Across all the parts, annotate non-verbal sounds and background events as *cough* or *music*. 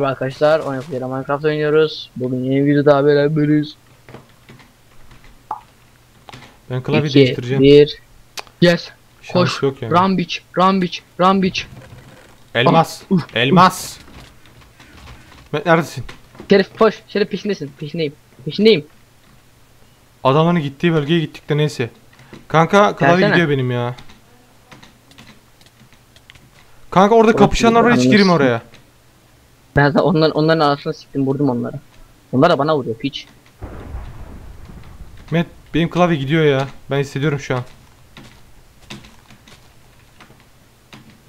Merhaba arkadaşlar, Oynayıp Minecraft oynuyoruz. Bugün yeni bir videoda beraberiz. Ben klavye 2, değiştireceğim. 1, Yes, Şans koş, yok yani. Rambic, Rambic, Rambic. Elmas. Uf, Elmas. Ben neredesin? Şerif koş, Şerif peşindesin, peşindeyim, peşindeyim. Adamların gittiği bölgeye gittik de neyse. Kanka klavye Gelsene. gidiyor benim ya. Kanka orada kapışanlar var hiç girme oraya. Ben de onların, onların arasına siktim, vurdum onlara. Onlar da bana vuruyor, piç. Met benim klavye gidiyor ya. Ben hissediyorum şu an.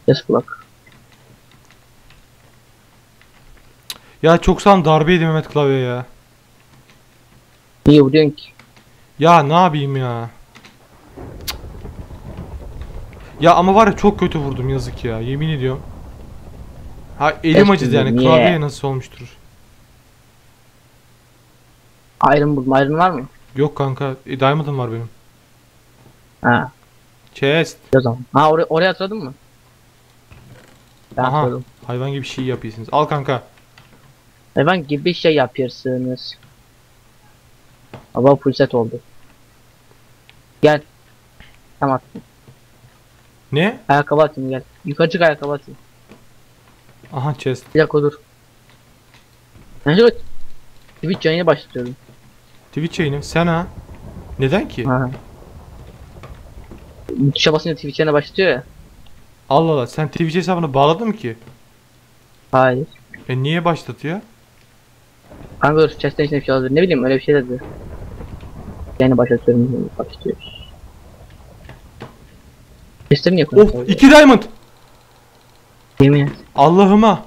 Yes kulak. Ya çok sağlam darbe yedim Mehmet klavye ya. Niye vuruyorsun ki? Ya ne yapayım ya. Cık. Ya ama var ya çok kötü vurdum yazık ya yemin ediyorum. Ha elim acıdı yani niye? klavye nasıl olmuştur. Iron buldum, Iron var mı? Yok kanka e, diamond'ım var benim. Ha, Chest. o zaman. Ha oraya, oraya atladın mı? Ben Aha. atladım. Hayvan gibi şey yapıyorsunuz. Al kanka. Hayvan gibi şey yapıyorsunuz. Full set oldu. Gel. Tamam. Ne? Ayakkabı atayım gel. Yukarı çık ayakkabı atayım. Aha chest. Bir dakika dur. Şöyle Twitch yayını başlatıyorum. Twitch yayını. Sen ha? Neden ki? Ha. Tuşa basınca Twitch yayını başlatıyor ya. Allah Allah sen Twitch hesabını bağladın mı ki? Hayır. E niye başlatıyor? Kanka dur chest'ten içinde bir şey hazır. Ne bileyim öyle bir şey dedi. Yayını başlatıyorum. Başlıyor. Chest'leri niye Of koyuyorsun? iki diamond. Yemin et. Allah'ıma.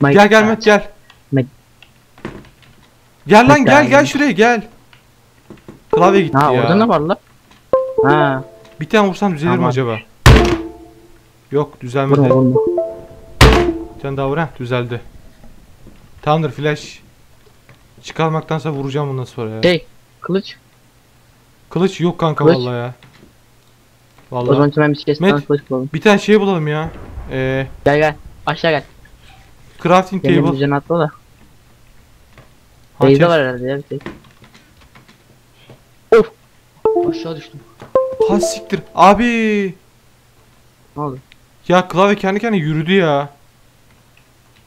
My Gel gel God. Gel. Met- Gel lan gel gel şuraya gel. Klavye gitti Ha ya. orada ne var lan? Ha. Bir tane vursam düzelir mi Tamam. acaba? Yok düzelmedi. Vurma vurma. Bir tane daha vur heh, düzeldi. Tamamdır flash. Çıkarmaktansa vuracağım bundan sonra ya. Şey kılıç. Kılıç yok kanka Kılıç. vallahi ya. O Vallahi. zaman hemen bir şey kılıç bulalım. Bir tane şey bulalım ya. Ee, Gel gel. Aşağı gel. crafting Benim table. düzen atla da. Chest. var herhalde ya bir tek. Of. Aşağı düştüm. Ha siktir. Abi. Ne oldu? Ya klavye kendi kendine yürüdü ya.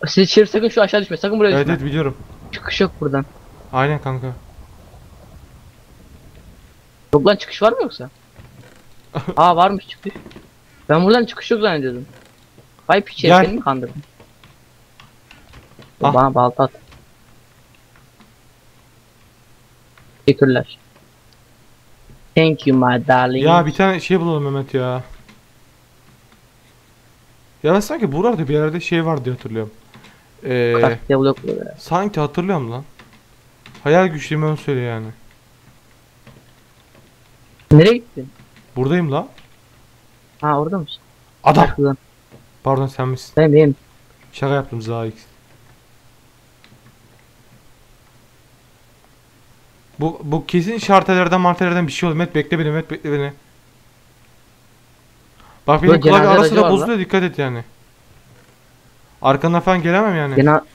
Siz Şerif sakın şu aşağı düşme. Sakın buraya Evet düşme. evet biliyorum. Çıkış yok buradan. Aynen kanka. Yok lan çıkış var mı yoksa? *laughs* Aa varmış çıkış. Ben buradan çıkış yok zannediyordum. Vay piç Gel. herif beni mi kandırdın? Ah. Bana balta at. Teşekkürler. Thank you my darling. Ya bir tane şey bulalım Mehmet ya. Ya ben sanki burada bir yerde şey var diye hatırlıyorum. Ee, sanki hatırlıyorum lan. Hayal güçlüğümü ön söyle yani. Nereye gittin? Buradayım la. Ha orada mısın? Adam. Pardon sen misin? Benim benim. Şaka yaptım Zahix. Bu bu kesin işaretlerden martelerden bir şey oldu. Met bekle beni, Met bekle beni. Bak benim Böyle klavye cenaze ara aracı sıra var bozuluyor dikkat et yani. Arkandan falan gelemem yani. Cena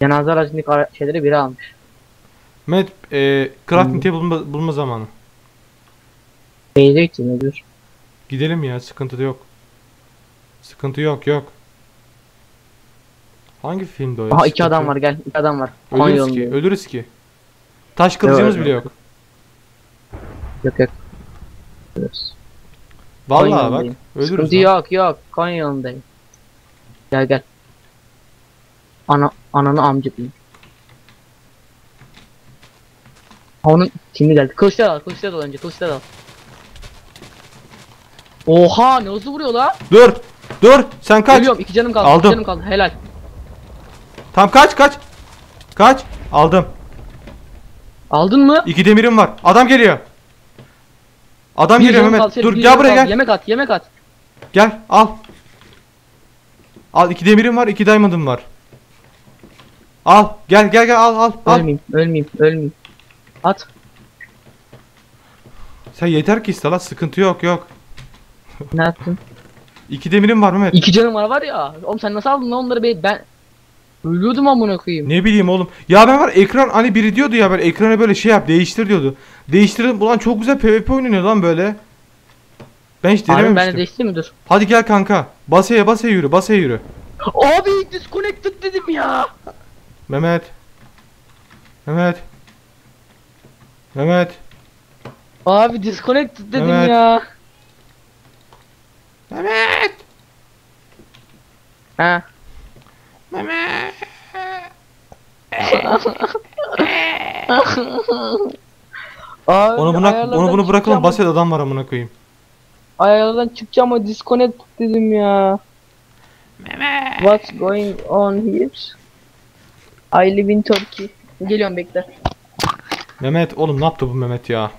Cenaze aracındaki ara- şeyleri biri almış. Met e, crafting Hmm. table bulma, bulma zamanı. Beyze gittin ne diyor? Gidelim ya sıkıntı da yok. Sıkıntı yok yok. Hangi filmde o ya? Aha iki Sıkıntı adam yok. var gel. iki adam var. Ölürüz Konya'nın ki, diyor. ölürüz ki. Taş kılıcımız bile yok. Yok yok. Ölürüz. Vallahi bak, Konya'dayım. ölürüz. Sıkıntı lan. yok yok. Konya yolundayım. Gel gel. Ana ananı amcıklayayım. Ha, Onun kimi geldi. Kılıçlar al, kılıçlar al önce, kılıçlar al. Oha ne hızlı vuruyor la. Dur, dur, sen kaç. Ölüyorum, iki canım kaldı, Aldım. iki canım kaldı. Helal. Tam kaç, kaç. Kaç. Aldım. Aldın mı? İki demirim var. Adam geliyor. Adam Bir geliyor Mehmet. kaldı, Dur gel buraya kaldı. gel. Yemek at, yemek at. Gel, al. Al iki demirim var, iki diamond'ım var. Al, gel gel gel al al al. Ölmeyeyim, ölmeyeyim, ölmeyeyim. At. Sen yeter ki iste la sıkıntı yok yok. Ne attın? *laughs* İki demirim var Mehmet. İki canım var var ya. Oğlum sen nasıl aldın lan onları be ben Ölüyordum amına koyayım. Ne bileyim oğlum. Ya ben var ekran hani biri diyordu ya ben ekranı böyle şey yap değiştir diyordu. Değiştirdim. Ulan çok güzel PvP oynanıyor lan böyle. Ben hiç Abi ben de denememiştim. değiştireyim mi dur. Hadi gel kanka. Basaya basaya yürü basaya yürü. Abi disconnected dedim ya. Mehmet. Mehmet. Mehmet. Abi disconnected dedim Evet. ya. Mehmet. Ha. Mehmet. Abi Onu buna onu bunu bırakalım. Basit adam var amına koyayım. Ayarlardan çıkacağım ama disconnect dedim ya. What's going on here? I live in Turkey. Geliyorum bekle. Mehmet oğlum ne yaptı bu Mehmet ya?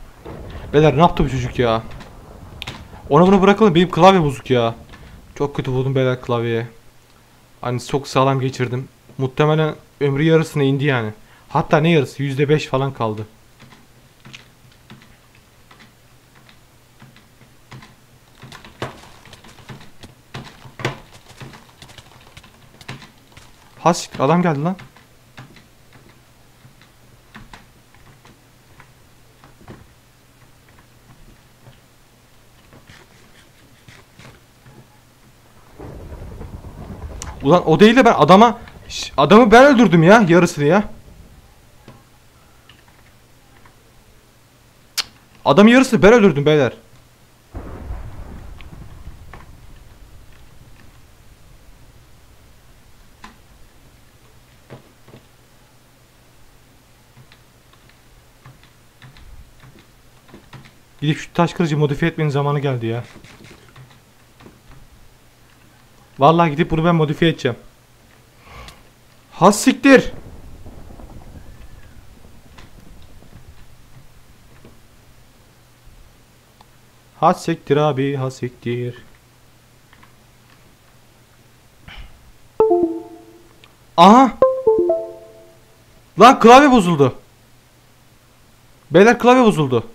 Beyler ne yaptı bu çocuk ya? Onu bunu bırakalım benim klavye bozuk ya. Çok kötü vurdum beyler klavyeye. Hani çok sağlam geçirdim. Muhtemelen ömrü yarısına indi yani. Hatta ne yarısı? %5 falan kaldı. Has adam geldi lan. Ulan o değil de ben adama adamı ben öldürdüm ya yarısını ya. Adamın yarısını ben öldürdüm beyler. Gidip şu taş kılıcı modifiye etmenin zamanı geldi ya. Vallahi gidip bunu ben modifiye edeceğim. Has siktir. Has siktir abi, has siktir. Aha. Lan klavye bozuldu. Beyler klavye bozuldu.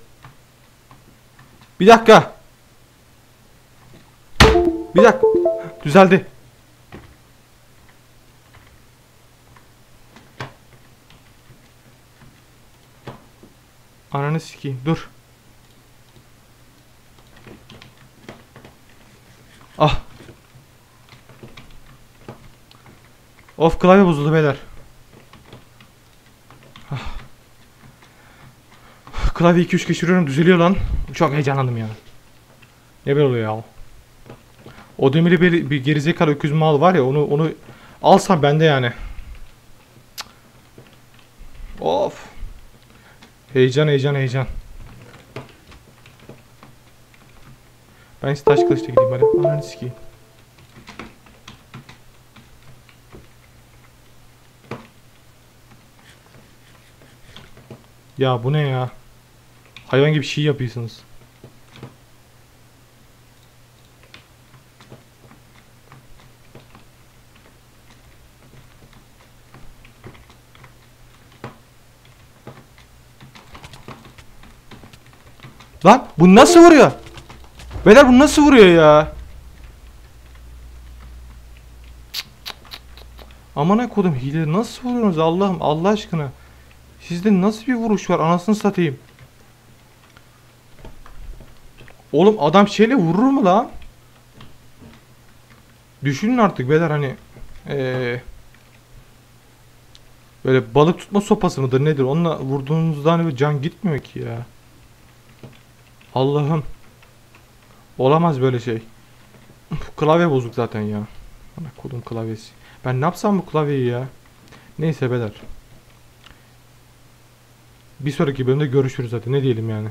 Bir dakika. Bir dakika. Düzeldi. Ananı sikeyim. Dur. Ah. Of klavye bozuldu beyler. Ah. Klavye 2-3 geçiriyorum düzeliyor lan. Çok heyecanlandım ya. Ne böyle oluyor ya? O demiri bir, bir gerizekalı öküz mal var ya onu onu alsam bende yani. Of. Heyecan heyecan heyecan. Ben size taş kılıçla gideyim hadi. Ananı sikeyim. Ya bu ne ya? Hayvan gibi şey yapıyorsunuz. Lan bu nasıl vuruyor? Beyler bu nasıl vuruyor ya? Amına kodum hile nasıl vuruyorsunuz Allah'ım Allah aşkına. Sizde nasıl bir vuruş var anasını satayım. Oğlum adam şeyle vurur mu lan? Düşünün artık beyler hani eee böyle balık tutma sopası mıdır nedir? Onunla vurduğunuzda hani can gitmiyor ki ya. Allah'ım. Olamaz böyle şey. Klavye bozuk zaten ya. Ana kodum klavyesi. Ben ne yapsam bu klavyeyi ya? Neyse beyler. Bir sonraki bölümde görüşürüz hadi. Ne diyelim yani.